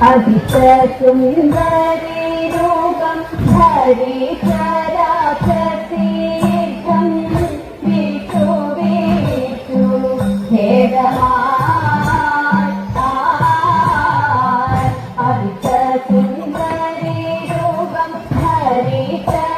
അഭിസുന്ദരൂപം ഹരി കരാതീർത്ഥം വിട്ടു വിട്ടു ഹേരമാ അഭിസുന്ദരൂപം Hari കരാ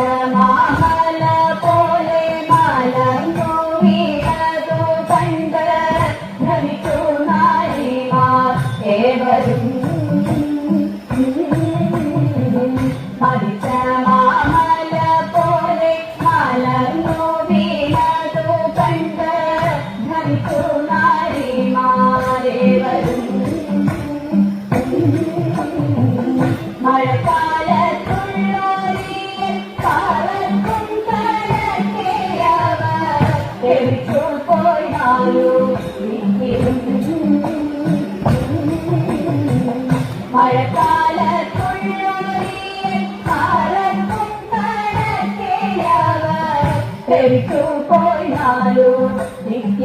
Baby, go boy, hello.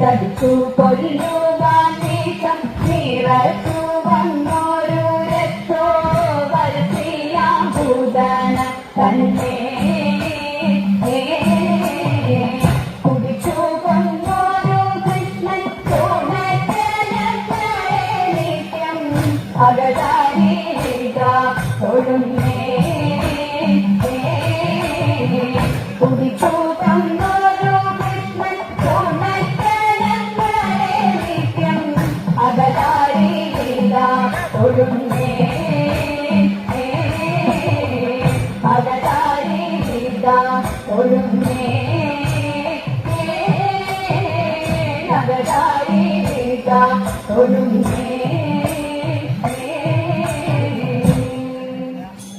തടിച്ചു കൊല്ലുവാൻ നീക്കം നിറച്ചു വന്നോരു രക്തോ വരുത്തിയാം ഭൂതന തന്നെ കുടിച്ചു കൊന്നോരു കൃഷ്ണൻ അകതാ കൊടുമേ